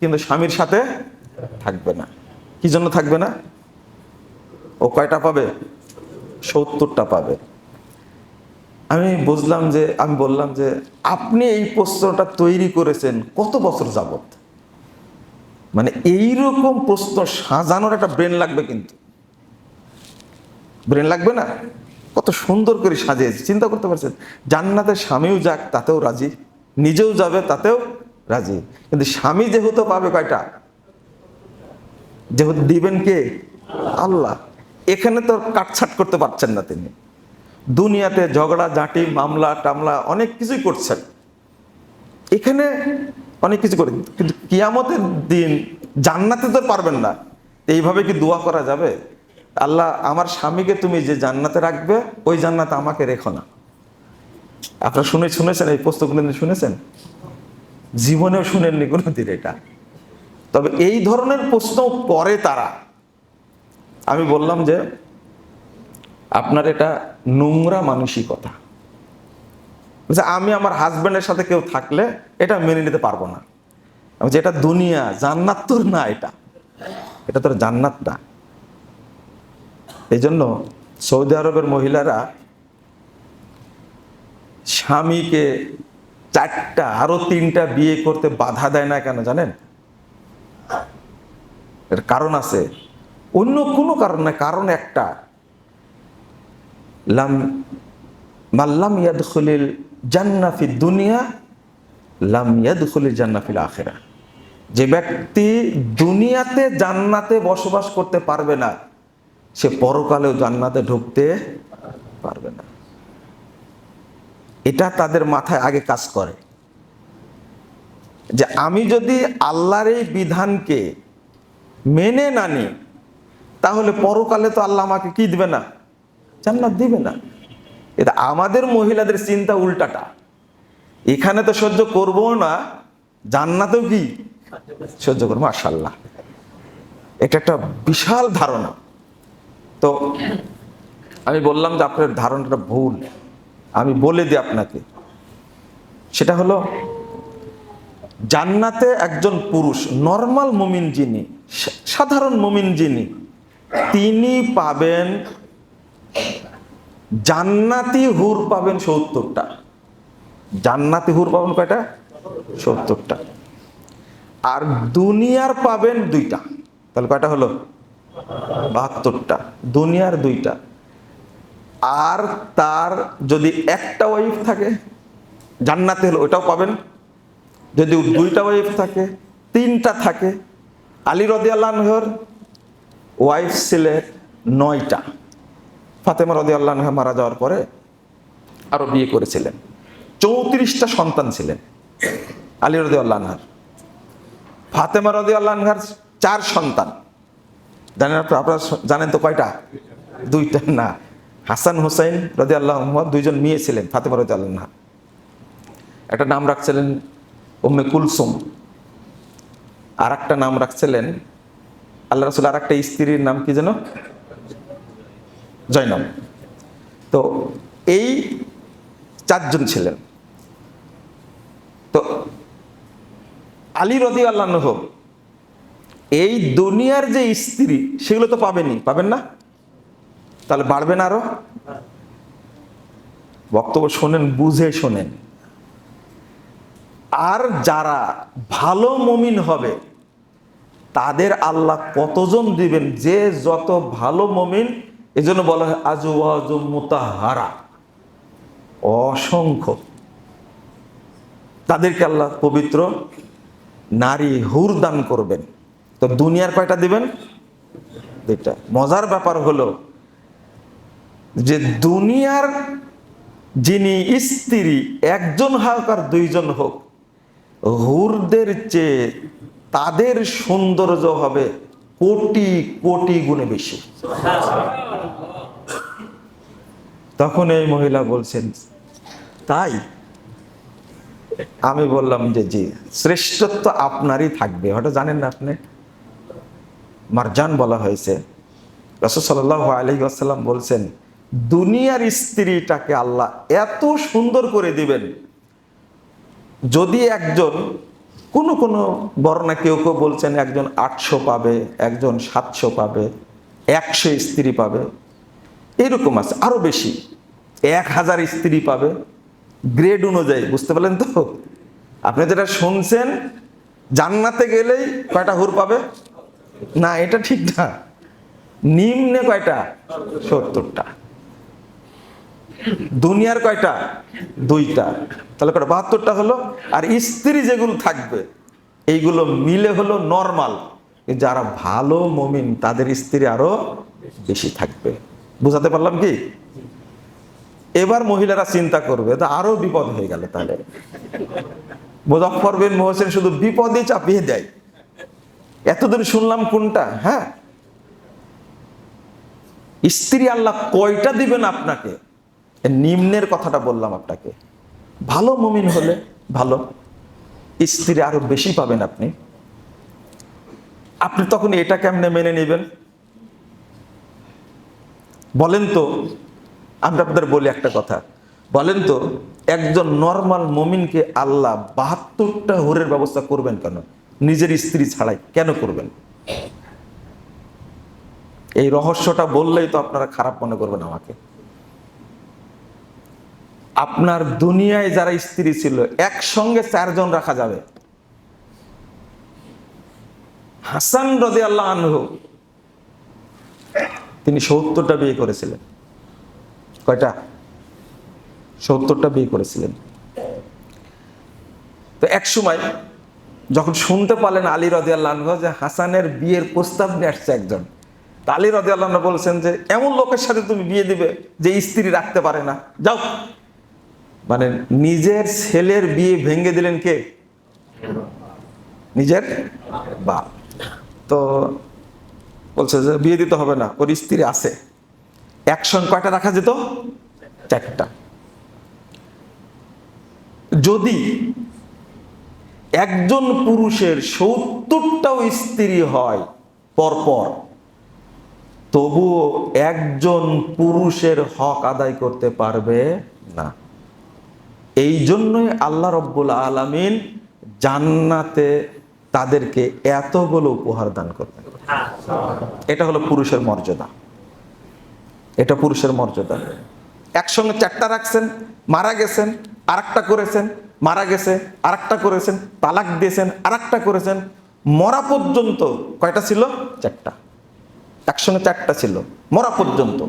কিন্তু স্বামীর সাথে থাকবে না। কি জন্য থাকবে না? ও কয়টা পাবে? সত্তরটা পাবে। আমি বুঝলাম যে, আমি বললাম যে, আপনি এই প্রশ্নটা তৈরি করেছেন কত বছর যাবত মানে এইরকম প্রশ্ন সাজানোর একটা ব্রেন লাগবে কিন্তু। ব্রেন লাগবে না? কত সুন্দর করে সাজিয়েছে। চিন্তা করতে পারছেন? জান্নাতের স্বামীও যাক, তাতেও রাজি। নিজেও যাবে, তাতেও রাজি? কিন্তু স্বামী যেহেতু পাবে কয়টা? যেহেতু দিবেন কে? আল্লাহ। এখানে তো কাটছাট করতে পারছেন না তিনি। দুনিয়াতে ঝগড়া, ঝাঁটি, মামলা, টামলা অনেক কিছুই করছেন। এখানে অনেক কিছু করে কিন্তু কিয়ামতের দিন জান্নাতে তো পারবেন না। এইভাবে কি দোয়া করা যাবে? আল্লাহ, আমার স্বামীকে তুমি যে জান্নাতে রাখবে, ওই জান্নাতে আমাকে রেখো না। আপনারা শুনে শুনেছেন এই পুস্তকগুলো শুনেছেন? জীবনেও শুনেননি কোনোদিন এটা। তবে এই ধরনের প্রশ্ন করে তারা। আমি বললাম যে আপনার এটা নোংরা মানসিকতা। আমি আমার হাজব্যান্ডের সাথে কেউ থাকলে এটা মেনে নিতে পারব না। বলছি, এটা দুনিয়া জান্নাত তোর না এটা। এটা তোর জান্নাত না। এই জন্য সৌদি আরবের মহিলারা স্বামীকে চারটা, আরও তিনটা বিয়ে করতে বাধা দেয় না কেন জানেন? এর কারণ আছে। অন্য কোনো কারণ না কারণ একটা। লাম মাল্লাম ইয়াদখুলিল জান্নাফি দুনিয়া, লাম ইয়াদখুলিল জান্নাফিল আখেরা। যে ব্যক্তি দুনিয়াতে জান্নাতে বসবাস করতে পারবে না, সে পরকালেও জান্নাতে ঢুকতে পারবে না। এটা তাদের মাথায় আগে কাজ করে। যে আমি যদি আল্লাহর এই বিধানকে মেনে না নিই, তাহলে পরকালে তো আল্লাহ আমাকে কি দিবে না? জান্নাত দিবে না। এটা আমাদের মহিলাদের চিন্তা উল্টাটা। এখানে তো সহ্য করব না, জান্নাতেও কি সহ্য করব? মাশাল্লাহ এটা একটা বিশাল ধারণা। তো আমি বললাম যে আপনার ধারণাটা ভুল। আমি বলে দিই আপনাকে। সেটা হলো, জান্নাতে একজন পুরুষ নর্মাল মুমিন যিনি সাধারণ মুমিন যিনি, তিনি পাবেন, জান্নাতি হুর পাবেন সত্তরটা। জান্নাতি হুর পাবেন কয়টা? সত্তরটা। আর দুনিয়ার পাবেন দুইটা। তাহলে কয়টা হলো? বাহাত্তরটা। দুনিয়ার দুইটা। আর তার যদি একটা ওয়াইফ থাকে, জান্নাতে হলো ওটাও পাবেন। যদি দুইটা ওয়াইফ থাকে, তিনটা থাকে, আলী রদি আল্লাহর ওয়াইফ ছিলেন নয়টা। ফাতেমা রদি আল্লাহ মারা যাওয়ার পরে আরও বিয়ে করেছিলেন। চৌত্রিশটা সন্তান ছিলেন আলী রদি আল্লাহর ফাতেমা রদি আল্লাহর চার সন্তান। জানেন আপনারা জানেন তো কয়টা? দুইটা। না হাসান হুসাইন রদি আল্লাহ দুইজন মেয়ে ছিলেন, ফাতেমা রদি আল্লাহ একটা নাম রাখছিলেন উম্মে কুলসুম আর একটা নাম রাখছিলেন আল্লাহ রসুল আর একটা স্ত্রীর নাম কি যেন? জয়নব তো এই চারজন ছিলেন। তো আলী রদি আল্লাহ এই দুনিয়ার যে স্ত্রী, সেগুলো তো পাবেনই, পাবেন না? তাহলে বাড়বে না আরও? বক্তব্য শোনেন, বুঝে শোনেন। আর যারা ভালো মমিন হবে, তাদের আল্লাহ কতজন দিবেন? যে যত ভালো মমিন, এজন্য বলা হয় আজু আজু মুতাহারা, অসংখ্য। তাদেরকে আল্লাহ পবিত্র নারী হুর দান করবেন। তো দুনিয়ার কয়টা দিবেন? দুইটা। মজার ব্যাপার হলো যে দুনিয়ার যিনি স্ত্রী, একজন হোক আর দুইজন হোক, হুরদের চেয়ে তাদের সৌন্দর্য হবে কোটি কোটি গুণে বেশি। তখন এই মহিলা বলছেন, তাই? আমি বললাম যে, জি, শ্রেষ্ঠত্ব আপনারই থাকবে। ওটা জানেন না আপনি। মারজান বলা হয়েছে। রসদ সাল্লাহ আলহি আসাল্লাম বলছেন দুনিয়ার স্ত্রীটাকে আল্লাহ এত সুন্দর করে দিবেন, যদি একজন, কোনো কোনো বর্ণা কেউ কেউ বলছেন একজন আটশো পাবে, একজন সাতশো পাবে, একশো স্ত্রী পাবে, এরকম আছে, আরও বেশি, এক হাজার স্ত্রী পাবে গ্রেড অনুযায়ী, বুঝতে পারলেন তো? আপনি যেটা শুনছেন, জান্নাতে গেলেই কয়টা হুর পাবে? না, এটা ঠিক না, নিম্নে কয়টা? সত্তরটা। দুনিয়ার কয়টা? দুইটা। তাহলে কয়টা? বাহাত্তরটা হলো। আর স্ত্রী যেগুলো থাকবে, এইগুলো মিলে হলো নর্মাল যারা ভালো মমিন, তাদের স্ত্রী আরও বেশি থাকবে। বুঝাতে পারলাম কি? এবার মহিলারা চিন্তা করবে তো আরও বিপদ হয়ে গেল তাহলে। মোজাফর বিন মোহসেন শুধু বিপদে চাপিয়ে দেয়। এতদিন শুনলাম কোনটা? হ্যাঁ? স্ত্রী আল্লাহ কয়টা দিবেন আপনাকে? নিম্নের কথাটা বললাম আপনাকে। ভালো মমিন হলে ভালো, স্ত্রী আরও বেশি পাবেন আপনি। আপনি তখন এটা কেমনে মেনে নেবেন? বলেন তো, আমরা আপনাদের বলি একটা কথা। বলেন তো, একজন নর্মাল মমিনকে আল্লাহ বাহাত্তরটা হোরের ব্যবস্থা করবেন কেন? নিজের স্ত্রী ছাড়াই কেন করবেন? এই রহস্যটা বললেই তো আপনারা খারাপ মনে করবেন আমাকে। আপনার দুনিয়ায় যারা স্ত্রী ছিল, একসঙ্গে চারজন রাখা যাবে। হাসান রদে আল্লাহ আনহু, তিনি সত্তরটা বিয়ে করেছিলেন। কয়টা? সত্তরটা বিয়ে করেছিলেন। তো এক সময় যখন শুনতে পারলেন আলী রদি আল্লাহ যে হাসানের বিয়ের প্রস্তাব নিয়ে আসছে একজন, তা আলী রদি আল্লাহ বলছেন যে, এমন লোকের সাথে তুমি বিয়ে দিবে যে স্ত্রী রাখতে পারে না। যাও মানে নিজের ছেলের বিয়ে ভেঙে দিলেন কে? নিজের বাপ তো বলছে যে বিয়ে দিতে হবে না, ওর স্ত্রী আছে। একসঙ্গে কয়টা রাখা যেত? চারটা। যদি একজন পুরুষের সত্তরটাও স্ত্রী হয় পরপর, তবুও একজন পুরুষের হক আদায় করতে পারবে না। এই জন্যই আল্লাহ রব্বুল আলমিন জান্নাতে তাদেরকে এতগুলো উপহার দান করবেন এটা হলো পুরুষের মর্যাদা। এটা পুরুষের মর্যাদা। একসঙ্গে চারটা রাখছেন, মারা গেছেন, আরেকটা করেছেন, মারা গেছে, আরেকটা করেছেন, তালাক দিয়েছেন, আরেকটা করেছেন, মরা পর্যন্ত কয়টা ছিল? চারটা। একসঙ্গে চারটা ছিল, মরা পর্যন্ত।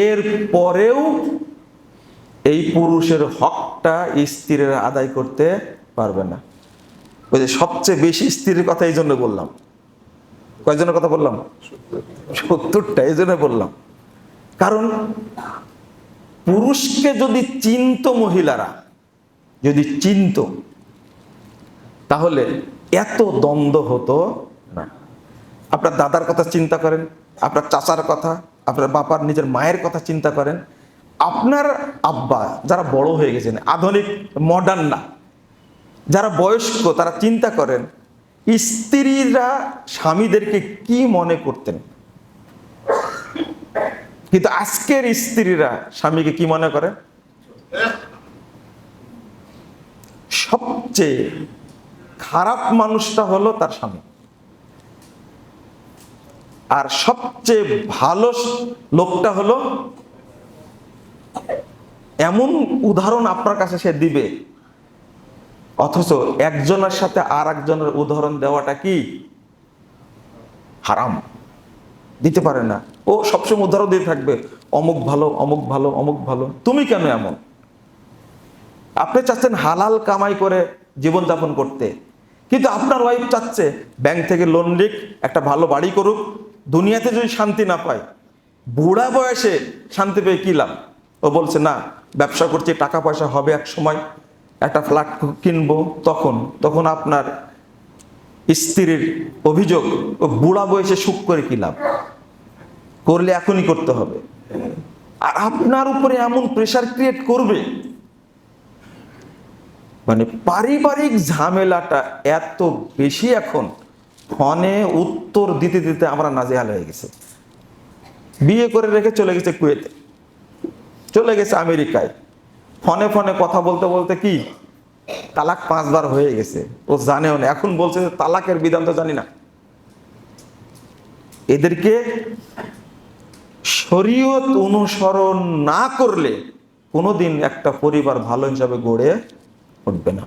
এর পরেও এই পুরুষের হকটা স্ত্রীরা আদায় করতে পারবে না। ওই যে সবচেয়ে বেশি স্ত্রীর কথা এই জন্য বললাম। কয়জনের কথা বললাম? সত্তরটা, এই জন্য বললাম। কারণ পুরুষকে যদি চিনত মহিলারা, যদি চিনত, তাহলে এত দ্বন্দ্ব হতো না। আপনার দাদার কথা চিন্তা করেন, আপনার চাচার কথা, আপনার বাবার নিজের মায়ের কথা চিন্তা করেন আপনার আব্বা যারা বড় হয়ে গেছেন, আধুনিক মডার্ন না, যারা বয়স্ক, তারা চিন্তা করেন, স্ত্রীরা স্বামীদেরকে কি মনে করতেন? কিন্তু আজকের স্ত্রীরা স্বামীকে কি মনে করে? সবচেয়ে খারাপ মানুষটা হলো তার স্বামী। আর সবচেয়ে ভালো লোকটা হলো এমন উদাহরণ আপনার কাছে সে দিবে? অথচ একজনের সাথে আর একজনের উদাহরণ দেওয়াটা কি হারাম? দিতে পারে না। ও সবসময় উদাহরণ দিয়ে থাকবে, অমুক ভালো অমুক ভালো অমুক ভালো। তুমি কেন এমন? আপনি চাচ্ছেন হালাল কামাই করে জীবনযাপন করতে। কিন্তু আপনার ওয়াইফ চাচ্ছে, ব্যাংক থেকে লোন লিক, একটা ভালো বাড়ি করুক। দুনিয়াতে যদি শান্তি না পায়, বুড়া বয়সে শান্তি পেয়ে কি লাভ? ও বলছে, না, ব্যবসা করছি টাকা পয়সা হবে এক সময়। একটা ফ্ল্যাট কিনবো তখন। তখন আপনার স্ত্রীর অভিযোগ, ও বুড়া বয়সে সুখ করে কি লাভ? করলে এখনই করতে হবে। আর আপনার উপরে এমন প্রেশার ক্রিয়েট করবে? মানে পারিবারিক ঝামেলাটা এত বেশি এখন, ফোনে উত্তর দিতে দিতে আমরা নাজেহাল হয়ে গেছে। বিয়ে করে রেখে চলে গেছে কুয়েতে। চলে গেছে আমেরিকায়। ফোনে ফোনে কথা বলতে বলতে কি? তালাক পাঁচবার হয়ে গেছে। ও জানেও না। এখন বলছে যে তালাকের বিধান তো জানি না। এদেরকে শরীয়ত অনুসরণ না করলে কোনোদিন একটা পরিবার ভালো হিসাবে গড়ে উঠবে না।